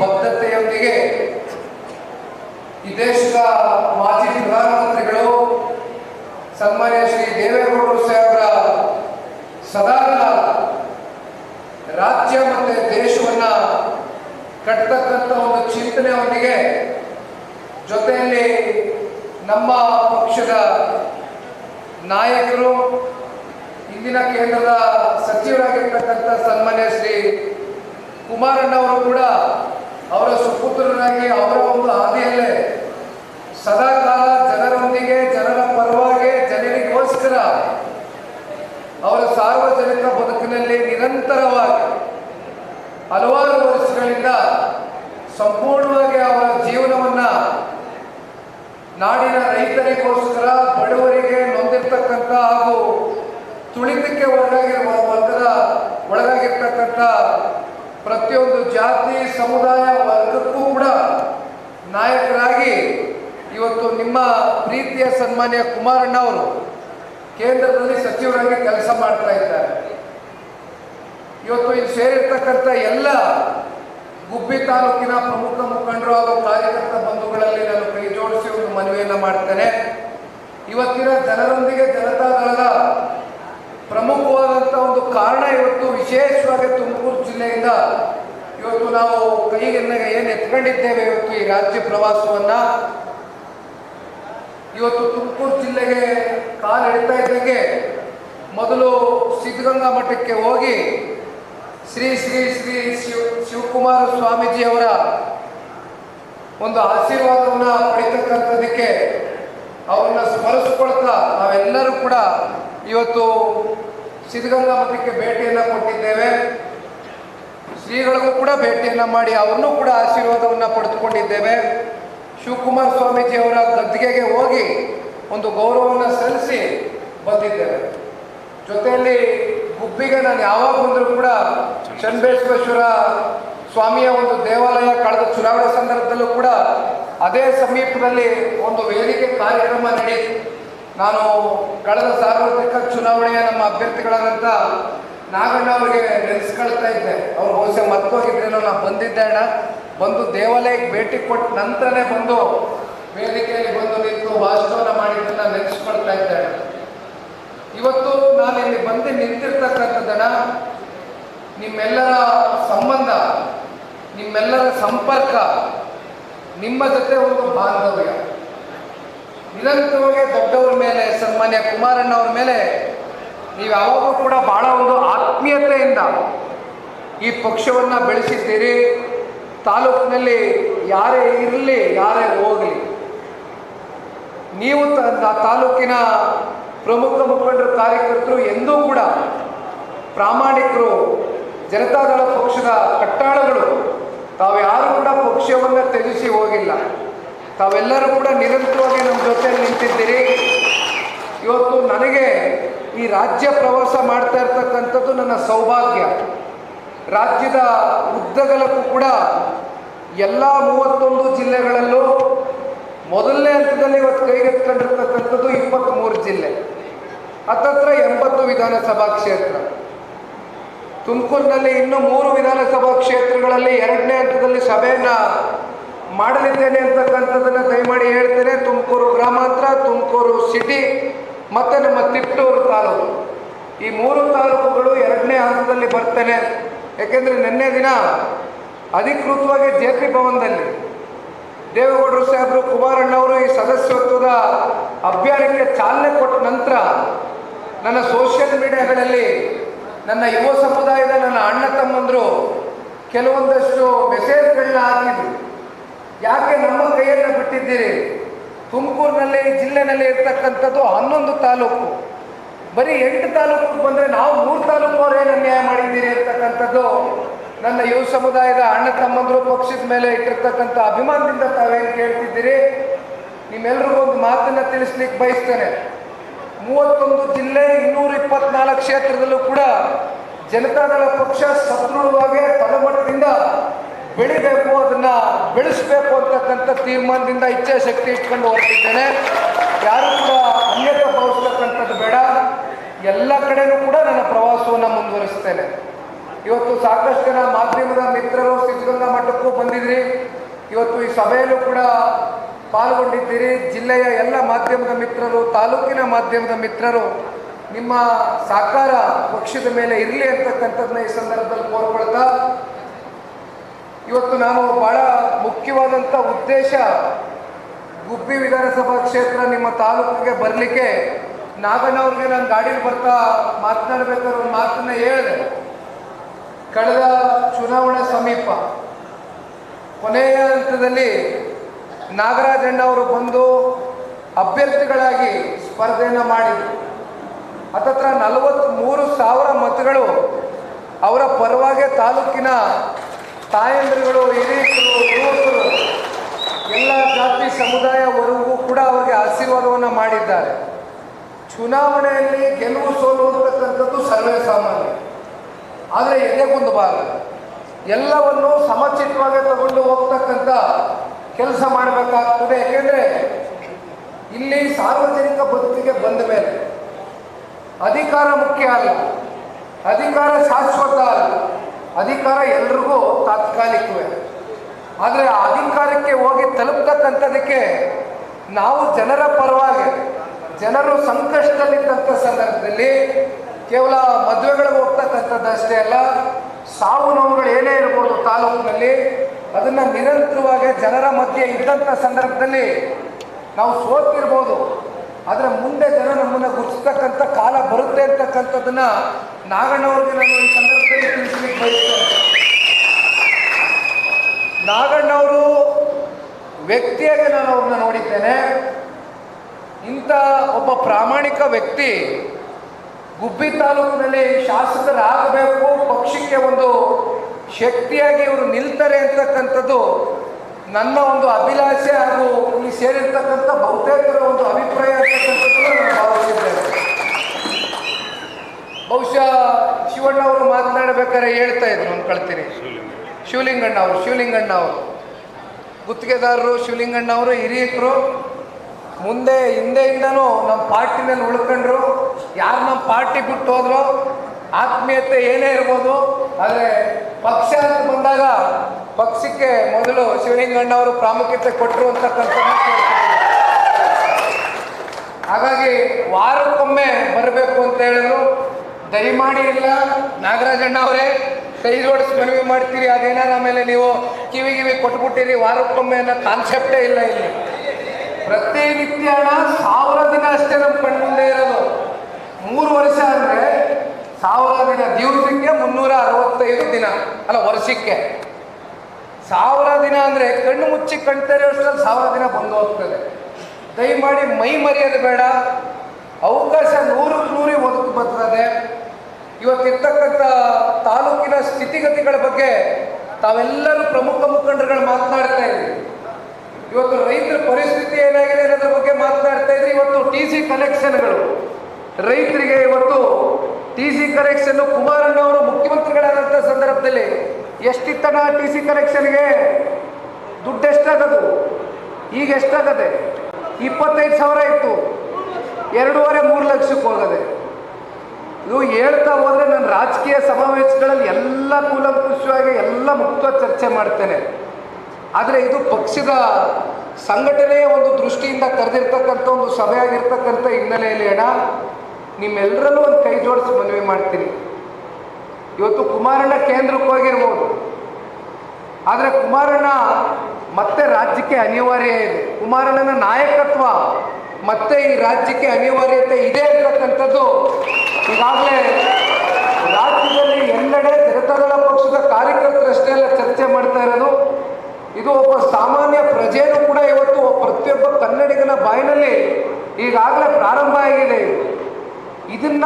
ಬದ್ಧತೆಯೊಂದಿಗೆ ಈ ದೇಶದ ಮಾಜಿ ಪ್ರಧಾನಮಂತ್ರಿಗಳು ಸನ್ಮಾನ್ಯ ಶ್ರೀ ದೇವೇಗೌಡರು ಸಾಹೇಬರ ಸದಾಕಾಲ ರಾಜ್ಯ ಮತ್ತು ದೇಶವನ್ನ ಕಟ್ಟತಕ್ಕಂಥ ಒಂದು ಚಿಂತನೆಯೊಂದಿಗೆ ಜೊತೆಯಲ್ಲಿ ನಮ್ಮ ಪಕ್ಷದ ನಾಯಕರು, ಇಂದಿನ ಕೇಂದ್ರದ ಸಚಿವರಾಗಿರ್ತಕ್ಕಂಥ ಸನ್ಮಾನ್ಯ ಶ್ರೀ ಕುಮಾರಣ್ಣವರು ಕೂಡ ಅವರ ಸುಪುತ್ರರಾಗಿ ಅವರ ಒಂದು ಹಾದಿಯಲ್ಲೇ ಸದಾಕಾಲ ಜನರೊಂದಿಗೆ, ಜನರ ಪರವಾಗಿ, ಜನರಿಗೋಸ್ಕರ ಅವರ ಸಾರ್ವಜನಿಕ ಬದುಕಿನಲ್ಲಿ ನಿರಂತರವಾಗಿ ಹಲವಾರು ವರ್ಷಗಳಿಂದ ಸಂಪೂರ್ಣವಾಗಿ ಅವರ ಜೀವನವನ್ನ ನಾಡಿನ ರೈತರಿಗೋಸ್ಕರ, ಬಡವರಿಗೆ ನೊಂದಿರ್ತಕ್ಕಂಥ ಹಾಗೂ ತುಳಿತಕ್ಕೆ ಒಳಗಾಗಿರುವ ವರ್ಗದ, ಒಳಗಾಗಿರ್ತಕ್ಕಂಥ ಪ್ರತಿಯೊಂದು ಜಾತಿ, ಸಮುದಾಯ, ವರ್ಗಕ್ಕೂ ಕೂಡ ನಾಯಕರಾಗಿ ಇವತ್ತು ನಿಮ್ಮ ಪ್ರೀತಿಯ ಸನ್ಮಾನ್ಯ ಕುಮಾರಣ್ಣ ಅವರು ಕೇಂದ್ರದಲ್ಲಿ ಸಚಿವರಾಗಿ ಕೆಲಸ ಮಾಡ್ತಾ ಇದ್ದಾರೆ. ಇವತ್ತು ಇಲ್ಲಿ ಸೇರಿರ್ತಕ್ಕಂಥ ಎಲ್ಲ ಗುಬ್ಬಿ ತಾಲೂಕಿನ ಪ್ರಮುಖ ಮುಖಂಡರು ಹಾಗೂ ಕಾರ್ಯಕರ್ತ ಬಂಧುಗಳಲ್ಲಿ ನಾನು ಕೈ ಜೋಡಿಸಿ ಒಂದು ಮನವಿಯನ್ನು ಮಾಡ್ತೇನೆ. ಇವತ್ತಿನ ಜನರೊಂದಿಗೆ ಜನತಾದಳದ ಪ್ರಮುಖವಾದಂಥ ಒಂದು ಕಾರಣ ಇವತ್ತು ವಿಶೇಷವಾಗಿ ತುಮಕೂರು ಜಿಲ್ಲೆಯಿಂದ ಇವತ್ತು ನಾವು ಕೈಗೆನ್ನ ಏನು ಎತ್ಕೊಂಡಿದ್ದೇವೆ ಇವತ್ತು ಈ ರಾಜ್ಯ ಪ್ರವಾಸವನ್ನ. ಇವತ್ತು ತುಮಕೂರು ಜಿಲ್ಲೆಗೆ ಕಾಲಿಡ್ತಾ ಇದ್ದಂಗೆ ಮೊದಲು ಸಿದ್ಧಗಂಗಾ ಮಠಕ್ಕೆ ಹೋಗಿ ಶ್ರೀ ಶ್ರೀ ಶ್ರೀ ಶಿವ ಶಿವಕುಮಾರ ಸ್ವಾಮೀಜಿಯವರ ಒಂದು ಆಶೀರ್ವಾದವನ್ನು ಪಡಿತಕ್ಕಂಥದ್ದಕ್ಕೆ ಅವರನ್ನ ಸ್ಮರಿಸ್ಕೊಳ್ತಾ ನಾವೆಲ್ಲರೂ ಕೂಡ ಇವತ್ತು ಸಿದ್ಧಗಂಗಾ ಮಠಕ್ಕೆ ಭೇಟಿಯನ್ನು ಕೊಟ್ಟಿದ್ದೇವೆ. ಶ್ರೀಗಳಿಗೂ ಕೂಡ ಭೇಟಿಯನ್ನು ಮಾಡಿ ಅವ್ರನ್ನೂ ಕೂಡ ಆಶೀರ್ವಾದವನ್ನು ಪಡೆದುಕೊಂಡಿದ್ದೇವೆ. ಶಿವಕುಮಾರ ಸ್ವಾಮೀಜಿ ಅವರ ಗದ್ದಿಗೆಗೆ ಹೋಗಿ ಒಂದು ಗೌರವವನ್ನು ಸಲ್ಲಿಸಿ ಬಂದಿದ್ದೇವೆ. ಜೊತೆಯಲ್ಲಿ ಗುಬ್ಬಿಗೆ ನಾನು ಯಾವಾಗ ಬಂದರೂ ಕೂಡ ಚನ್ನಬೇಶ್ವೇಶ್ವರ ಸ್ವಾಮಿಯ ಒಂದು ದೇವಾಲಯ ಕಳೆದ ಚುನಾವಣೆ ಸಂದರ್ಭದಲ್ಲೂ ಕೂಡ ಅದೇ ಸಮೀಪದಲ್ಲಿ ಒಂದು ವೇದಿಕೆ ಕಾರ್ಯಕ್ರಮ ನಡೆಯಿತು. ನಾನು ಕಳೆದ ಸಾರ್ವತ್ರಿಕ ಚುನಾವಣೆಯ ನಮ್ಮ ಅಭ್ಯರ್ಥಿಗಳಾದಂಥ ನಾಗಣ್ಣ ಅವರಿಗೆ ನೆನೆಸ್ಕೊಳ್ತಾ ಇದ್ದೆ. ಅವ್ರು ಬಹುಶಃ ಮರ್ತೋಗಿದ್ರೇನೋ ನಾನು ಬಂದಿದ್ದೆ ಅಣ್ಣ. ಬಂದು ದೇವಾಲಯಕ್ಕೆ ಭೇಟಿ ಕೊಟ್ಟ ನಂತರನೇ ಬಂದು ವೇದಿಕೆಯಲ್ಲಿ ಬಂದು ನಿಂತು ವಾಸ್ತವನ ಮಾಡಿದ್ದನ್ನು ನೆನೆಸ್ಕೊಳ್ತಾ ಇದ್ದೆ ಇವತ್ತು ನಾನು ಇಲ್ಲಿ ಬಂದು ನಿಂತಿರ್ತಕ್ಕಂಥದ್ದಣ ನಿಮ್ಮೆಲ್ಲರ ಸಂಬಂಧ, ನಿಮ್ಮೆಲ್ಲರ ಸಂಪರ್ಕ, ನಿಮ್ಮ ಜೊತೆ ಒಂದು ಬಾಂಧವ್ಯ. ನಿರಂತರವಾಗಿ ದೊಡ್ಡವ್ರ ಮೇಲೆ, ಸನ್ಮಾನ್ಯ ಕುಮಾರಣ್ಣವ್ರ ಮೇಲೆ ನೀವು ಯಾವಾಗಲೂ ಕೂಡ ಬಹಳ ಒಂದು ಆತ್ಮೀಯತೆಯಿಂದ ಈ ಪಕ್ಷವನ್ನು ಬೆಳೆಸಿದ್ದೀರಿ. ತಾಲೂಕಿನಲ್ಲಿ ಯಾರೇ ಇರಲಿ, ಯಾರೇ ಹೋಗಲಿ, ನೀವು ತಾಲೂಕಿನ ಪ್ರಮುಖ ಮುಖಂಡರು, ಕಾರ್ಯಕರ್ತರು ಎಂದೂ ಕೂಡ ಪ್ರಾಮಾಣಿಕರು, ಜನತಾದಳ ಪಕ್ಷದ ಕಟ್ಟಾಳಗಳು ತಾವು ಯಾರು ಕೂಡ ಪಕ್ಷವನ್ನು ತ್ಯಜಿಸಿ ಹೋಗಿಲ್ಲ. ತಾವೆಲ್ಲರೂ ಕೂಡ ನಿರಂತರವಾಗಿ ನಮ್ಮ ಜೊತೆಯಲ್ಲಿ ನಿಂತಿದ್ದೀರಿ. ಇವತ್ತು ನನಗೆ ಈ ರಾಜ್ಯ ಪ್ರವಾಸ ಮಾಡ್ತಾ ಇರ್ತಕ್ಕಂಥದ್ದು ನನ್ನ ಸೌಭಾಗ್ಯ. ರಾಜ್ಯದ ಉದ್ದಗಲಕ್ಕೂ ಕೂಡ ಎಲ್ಲ ಮೂವತ್ತೊಂದು ಜಿಲ್ಲೆಗಳಲ್ಲೂ ಮೊದಲನೇ ಹಂತದಲ್ಲಿ ಇವತ್ತು ಕೈಗೆತ್ಕೊಂಡಿರ್ತಕ್ಕಂಥದ್ದು ಇಪ್ಪತ್ತ್ಮೂರು ಜಿಲ್ಲೆ. ಹತ್ತತ್ರ ಎಂಬತ್ತು ವಿಧಾನಸಭಾ ಕ್ಷೇತ್ರ. ತುಮಕೂರಿನಲ್ಲಿ ಇನ್ನೂ ಮೂರು ವಿಧಾನಸಭಾ ಕ್ಷೇತ್ರಗಳಲ್ಲಿ ಎರಡನೇ ಹಂತದಲ್ಲಿ ಸಭೆಯನ್ನು ಮಾಡಲಿದ್ದೇನೆ ಅಂತಕ್ಕಂಥದ್ದನ್ನು ದಯಮಾಡಿ ಹೇಳ್ತೇನೆ. ತುಮಕೂರು ಗ್ರಾಮಾಂತರ, ತುಮಕೂರು ಸಿಟಿ ಮತ್ತು ನಮ್ಮ ತಿಪ್ಟೂರು ತಾಲೂಕು. ಈ ಮೂರು ತಾಲೂಕುಗಳು ಎರಡನೇ ಹಂತದಲ್ಲಿ ಬರ್ತೇನೆ. ಯಾಕೆಂದರೆ ನಿನ್ನೆ ದಿನ ಅಧಿಕೃತವಾಗಿ ಜೆ ಪಿ ಭವನದಲ್ಲಿ ದೇವೇಗೌಡರು ಸಾಹೇಬರು ಕುಮಾರಣ್ಣವರು ಈ ಸದಸ್ಯತ್ವದ ಅಭಿಯಾನಕ್ಕೆ ಚಾಲನೆ ಕೊಟ್ಟ ನಂತರ ನನ್ನ ಸೋಷಿಯಲ್ ಮೀಡಿಯಾಗಳಲ್ಲಿ ನನ್ನ ಯುವ ಸಮುದಾಯದ ನನ್ನ ಅಣ್ಣ ತಮ್ಮಂದರು ಕೆಲವೊಂದಷ್ಟು ಮೆಸೇಜ್ಗಳನ್ನ ಹಾಕಿದ್ರು. ಯಾಕೆ ನಮ್ಮ ಕೈಯನ್ನು ಬಿಟ್ಟಿದ್ದೀರಿ? ತುಮಕೂರಿನಲ್ಲಿ, ಜಿಲ್ಲೆನಲ್ಲಿ ಇರ್ತಕ್ಕಂಥದ್ದು ಹನ್ನೊಂದು ತಾಲೂಕು. ಬರೀ ಎಂಟು ತಾಲೂಕು ಬಂದರೆ ನಾವು ಮೂರು ತಾಲೂಕು ಅವರೇನು ಅನ್ಯಾಯ ಮಾಡಿದ್ದೀರಿ ಅಂತಕ್ಕಂಥದ್ದು ನನ್ನ ಯುವ ಸಮುದಾಯದ ಅಣ್ಣ ತಮ್ಮಂದರು ಪಕ್ಷದ ಮೇಲೆ ಇಟ್ಟಿರ್ತಕ್ಕಂಥ ಅಭಿಮಾನದಿಂದ ತಾವೇನು ಕೇಳ್ತಿದ್ದೀರಿ? ನಿಮ್ಮೆಲ್ರಿಗೂ ಒಂದು ಮಾತನ್ನು ತಿಳಿಸ್ಲಿಕ್ಕೆ ಬಯಸ್ತೇನೆ. ಮೂವತ್ತೊಂದು ಜಿಲ್ಲೆ, ಇನ್ನೂರ ಇಪ್ಪತ್ನಾಲ್ಕು ಕ್ಷೇತ್ರದಲ್ಲೂ ಕೂಡ ಜನತಾದಳ ಪಕ್ಷ ಸದೃಢವಾಗಿ ತಳಮಟ್ಟದಿಂದ ಬೆಳಿಬೇಕು ಬೆಳೆಸಬೇಕು ಅಂತಕ್ಕಂಥ ತೀರ್ಮಾನದಿಂದ ಇಚ್ಛಾಶಕ್ತಿ ಇಟ್ಕೊಂಡು ಹೊರಟಿದ್ದೇನೆ. ಯಾರೂ ಕೂಡ ಅನ್ಯತ ಭಾವಿಸ್ತಕ್ಕಂಥದ್ದು ಬೇಡ. ಎಲ್ಲ ಕಡೆನೂ ಕೂಡ ನನ್ನ ಪ್ರವಾಸವನ್ನು ಮುಂದುವರಿಸ್ತೇನೆ. ಇವತ್ತು ಸಾಕಷ್ಟು ಜನ ಮಾಧ್ಯಮದ ಮಿತ್ರರು ಸಿದ್ಧಗಂಗಾ ಮಠಕ್ಕೂ ಬಂದಿದ್ರಿ. ಇವತ್ತು ಈ ಸಭೆಯಲ್ಲೂ ಕೂಡ ಪಾಲ್ಗೊಂಡಿದ್ದೀರಿ. ಜಿಲ್ಲೆಯ ಎಲ್ಲ ಮಾಧ್ಯಮದ ಮಿತ್ರರು, ತಾಲೂಕಿನ ಮಾಧ್ಯಮದ ಮಿತ್ರರು, ನಿಮ್ಮ ಸಾಕಾರ ಪಕ್ಷದ ಮೇಲೆ ಇರಲಿ ಅಂತಕ್ಕಂಥದ್ದನ್ನ ಈ ಸಂದರ್ಭದಲ್ಲಿ ಕೋರ್ಕೊಳ್ತಾ ಇವತ್ತು ನಾನು ಬಹಳ ಮುಖ್ಯವಾದಂಥ ಉದ್ದೇಶ ಗುಬ್ಬಿ ವಿಧಾನಸಭಾ ಕ್ಷೇತ್ರ ನಿಮ್ಮ ತಾಲೂಕಿಗೆ ಬರಲಿಕ್ಕೆ ನಾಗಣ್ಣವ್ರಿಗೆ ನಾನು ಗಾಡೀಲಿ ಬರ್ತಾ ಮಾತನಾಡಬೇಕಾದ್ರೆ ಒಂದು ಮಾತನ್ನ ಹೇಳಿದೆ. ಕಳೆದ ಚುನಾವಣೆ ಸಮೀಪ, ಕೊನೆಯ ಹಂತದಲ್ಲಿ ನಾಗರಾಜಣ್ಣ ಅವರು ಬಂದು ಅಭ್ಯರ್ಥಿಗಳಾಗಿ ಸ್ಪರ್ಧೆಯನ್ನು ಮಾಡಿದರು. ಹತ್ತತ್ರ ನಲವತ್ತ್ಮೂರು ಸಾವಿರ ಮತಗಳು ಅವರ ಪರವಾಗಿ ತಾಲೂಕಿನ ತಾಯಂದಿರುಗಳು, ಹಿರಿಯರು ಯುವಕರು ಎಲ್ಲ ಜಾತಿ ಸಮುದಾಯವರೆಗೂ ಕೂಡ ಅವರಿಗೆ ಆಶೀರ್ವಾದವನ್ನು ಮಾಡಿದ್ದಾರೆ. ಚುನಾವಣೆಯಲ್ಲಿ ಗೆಲುವು ಸೋಲು ಅಂತಕ್ಕಂಥದ್ದು ಸರ್ವೇ ಸಾಮಾನ್ಯ. ಆದರೆ ಎದೆಗೊಂದು ಭಾಗ ಎಲ್ಲವನ್ನು ಸಮಚಿತ್ತವಾಗಿ ತಗೊಂಡು ಹೋಗ್ತಕ್ಕಂಥ ಕೆಲಸ ಮಾಡಬೇಕಾಗ್ತದೆ. ಏಕೆಂದರೆ ಇಲ್ಲಿ ಸಾರ್ವಜನಿಕ ಬದುಕಿಗೆ ಬಂದ ಮೇಲೆ ಅಧಿಕಾರ ಮುಖ್ಯ ಅಲ್ಲ. ಅಧಿಕಾರ ಎಲ್ರಿಗೂ ತಾತ್ಕಾಲಿಕವೇ. ಆದರೆ ಆ ಅಧಿಕಾರಕ್ಕೆ ಹೋಗಿ ತಲುಪ್ತಕ್ಕಂಥದಕ್ಕೆ ನಾವು ಜನರ ಪರವಾಗಿ, ಜನರು ಸಂಕಷ್ಟದಲ್ಲಿದ್ದಂಥ ಸಂದರ್ಭದಲ್ಲಿ ಕೇವಲ ಮದುವೆಗಳಿಗೆ ಹೋಗ್ತಕ್ಕಂಥದ್ದಷ್ಟೇ ಅಲ್ಲ, ಸಾವು ನೋವುಗಳು ಏನೇ ಇರ್ಬೋದು ತಾಲೂಕಿನಲ್ಲಿ, ಅದನ್ನು ನಿರಂತರವಾಗಿ ಜನರ ಮಧ್ಯೆ ಇದ್ದಂಥ ಸಂದರ್ಭದಲ್ಲಿ ನಾವು ಸೋತಿರ್ಬೋದು. ಆದರೆ ಮುಂದೆ ಜನ ನಮ್ಮನ್ನು ಗುರುತಿಸ್ತಕ್ಕಂಥ ಕಾಲ ಬರುತ್ತೆ ಅಂತಕ್ಕಂಥದ್ದನ್ನು ನಾಗಣ್ಣವ್ರಿಗೆ ನಾನು ಈ ಸಂದರ್ಭದಲ್ಲಿ ತಿಳಿಸ್ಲಿಕ್ಕೆ ಬಯಸ್ತೇನೆ ನಾಗಣ್ಣವರು ವ್ಯಕ್ತಿಯಾಗಿ ನಾನು ಅವ್ರನ್ನ ನೋಡಿದ್ದೇನೆ. ಇಂಥ ಒಬ್ಬ ಪ್ರಾಮಾಣಿಕ ವ್ಯಕ್ತಿ ಗುಬ್ಬಿ ತಾಲೂಕಿನಲ್ಲಿ ಶಾಸಕರಾಗಬೇಕು, ಪಕ್ಷಕ್ಕೆ ಒಂದು ಶಕ್ತಿಯಾಗಿ ಇವರು ನಿಲ್ತಾರೆ ಅಂತಕ್ಕಂಥದ್ದು ನನ್ನ ಒಂದು ಅಭಿಲಾಷೆ ಹಾಗೂ ಇಲ್ಲಿ ಸೇರಿರ್ತಕ್ಕಂಥ ಬಹುತೇಕರ ಒಂದು ಅಭಿಪ್ರಾಯ ಅಂತಕ್ಕಂಥದ್ದನ್ನು ನಾನು ಭಾವಿಸಿದ್ದೇನೆ ಬಹುಶಃ ಶಿವಣ್ಣ ಅವರು ಮಾತನಾಡಬೇಕಾದ್ರೆ ಹೇಳ್ತಾ ಇದ್ರು ಅನ್ಕೊಳ್ತೀನಿ ಶಿವಲಿಂಗಣ್ಣ ಅವರು ಶಿವಲಿಂಗಣ್ಣ ಅವರು ಗುತ್ತಿಗೆದಾರರು ಶಿವಲಿಂಗಣ್ಣ ಅವರು ಹಿರಿಯಕರು, ಮುಂದೆ, ಹಿಂದೆಯಿಂದನೂ ನಮ್ಮ ಪಾರ್ಟಿನಲ್ಲಿ ಉಳ್ಕೊಂಡ್ರು. ಯಾರು ನಮ್ಮ ಪಾರ್ಟಿ ಬಿಟ್ಟು ಹೋದ್ರು? ಆತ್ಮೀಯತೆ ಏನೇ ಇರ್ಬೋದು, ಆದರೆ ಪಕ್ಷ ಅಂತ ಬಂದಾಗ ಪಕ್ಷಕ್ಕೆ ಮೊದಲು ಶಿವಲಿಂಗಣ್ಣ ಅವರು ಪ್ರಾಮುಖ್ಯತೆ ಕೊಟ್ಟರು ಅಂತಕ್ಕಂಥ ಹಾಗಾಗಿ ವಾರಕ್ಕೊಮ್ಮೆ ಬರಬೇಕು ಅಂತ ಹೇಳಿದ್ರು ದಯಮಾಡಿ ಇಲ್ಲ ನಾಗರಾಜಣ್ಣ ಅವರೇ, ಕೈ ಜೋಡಿಸಿ ಮನವಿ ಮಾಡ್ತೀರಿ ಅದೇನಾರ ಆಮೇಲೆ ನೀವು ಕಿವಿ ಕಿವಿ ಕೊಟ್ಬಿಟ್ಟಿರಿ ವಾರಕ್ಕೊಮ್ಮೆ ಅನ್ನೋ ಕಾನ್ಸೆಪ್ಟೇ ಇಲ್ಲ ಇಲ್ಲಿ. ಪ್ರತಿನಿತ್ಯ ಹಣ ಸಾವಿರ ದಿನ ಅಷ್ಟೇ ನಮ್ಮ ಕಣ್ಮುಂದೆ ಇರೋದು. ಮೂರು ವರ್ಷ ಅಂದರೆ ಸಾವಿರ ದಿನ, ದಿವಸಕ್ಕೆ ಮುನ್ನೂರ ಅರವತ್ತೈದು ದಿನ, ಅಲ್ಲ ವರ್ಷಕ್ಕೆ. ಸಾವಿರ ದಿನ ಅಂದರೆ ಕಣ್ಣು ಮುಚ್ಚಿ ಕಣ್ತಾರೆ ಅಷ್ಟರಲ್ಲಿ ಸಾವಿರ ದಿನ ಬಂದು ಹೋಗ್ತದೆ. ದಯಮಾಡಿ ಮೈ ಮರೆಯೋದು ಬೇಡ. ಅವಕಾಶ ನೂರಕ್ಕೆ ನೂರಿಗೆ ಒದಗಿ ಬರ್ತದೆ. ಇವತ್ತಿರ್ತಕ್ಕಂಥ ತಾಲೂಕಿನ ಸ್ಥಿತಿಗತಿಗಳ ಬಗ್ಗೆ ತಾವೆಲ್ಲರೂ ಪ್ರಮುಖ ಮುಖಂಡರುಗಳು ಮಾತನಾಡ್ತಾ ಇದ್ರಿ. ಇವತ್ತು ರೈತರ ಪರಿಸ್ಥಿತಿ ಏನಾಗಿದೆ ಅನ್ನೋದ್ರ ಬಗ್ಗೆ ಮಾತನಾಡ್ತಾ ಇದ್ರಿ. ಇವತ್ತು ಟಿ ಸಿ ಕಲೆಕ್ಷನ್ಗಳು ರೈತರಿಗೆ ಇವತ್ತು ಟಿ ಸಿ ಕಲೆಕ್ಷನ್ ಕುಮಾರಣ್ಣವರು ಮುಖ್ಯಮಂತ್ರಿಗಳಾದಂಥ ಸಂದರ್ಭದಲ್ಲಿ ಎಷ್ಟಿತ್ತನ ಟಿ ಸಿ ಕಲೆಕ್ಷನ್ಗೆ ದುಡ್ಡು ಎಷ್ಟಾಗದು ಈಗ ಎಷ್ಟಾಗದೆ ಇಪ್ಪತ್ತೈದು ಸಾವಿರ ಇತ್ತು. ಎರಡೂವರೆ ಮೂರು ಲಕ್ಷಕ್ಕೆ ಹೋಗದೆ. ಇದು ಹೇಳ್ತಾ ಹೋದರೆ ನಾನು ರಾಜಕೀಯ ಸಮಾವೇಶಗಳಲ್ಲಿ ಎಲ್ಲ ಕೂಲಂಕುಷವಾಗಿ ಎಲ್ಲ ಮುಕ್ತ ಚರ್ಚೆ ಮಾಡ್ತೇನೆ. ಆದರೆ ಇದು ಪಕ್ಷದ ಸಂಘಟನೆಯ ಒಂದು ದೃಷ್ಟಿಯಿಂದ ಕರೆದಿರ್ತಕ್ಕಂಥ ಒಂದು ಸಭೆ ಆಗಿರ್ತಕ್ಕಂಥ ಹಿನ್ನೆಲೆಯಲ್ಲಿ ಅಣ್ಣ ನಿಮ್ಮೆಲ್ಲರಲ್ಲೂ ಒಂದು ಕೈ ಜೋಡಿಸಿ ಮನವಿ ಮಾಡ್ತೀನಿ. ಇವತ್ತು ಕುಮಾರಣ್ಣ ಕೇಂದ್ರಕ್ಕೆ ಹೋಗಿರ್ಬೋದು. ಆದರೆ ಕುಮಾರಣ್ಣ ಮತ್ತೆ ರಾಜ್ಯಕ್ಕೆ ಅನಿವಾರ್ಯ ಇದೆ. ಕುಮಾರಣ್ಣನ ನಾಯಕತ್ವ ಮತ್ತೆ ಈ ರಾಜ್ಯಕ್ಕೆ ಅನಿವಾರ್ಯತೆ ಇದೆ ಅಂತಕ್ಕಂಥದ್ದು ಈಗಾಗಲೇ ರಾಜ್ಯದಲ್ಲಿ ಎಲ್ಲೆಡೆ ಜನತಾದಳ ಪಕ್ಷದ ಕಾರ್ಯಕರ್ತರಷ್ಟೇ ಅಲ್ಲ ಚರ್ಚೆ ಮಾಡ್ತಾ ಇರೋದು. ಇದು ಒಬ್ಬ ಸಾಮಾನ್ಯ ಪ್ರಜೆಯೂ ಕೂಡ ಇವತ್ತು ಪ್ರತಿಯೊಬ್ಬ ಕನ್ನಡಿಗನ ಬಾಯಿನಲ್ಲಿ ಈಗಾಗಲೇ ಪ್ರಾರಂಭ ಆಗಿದೆ. ಇದನ್ನ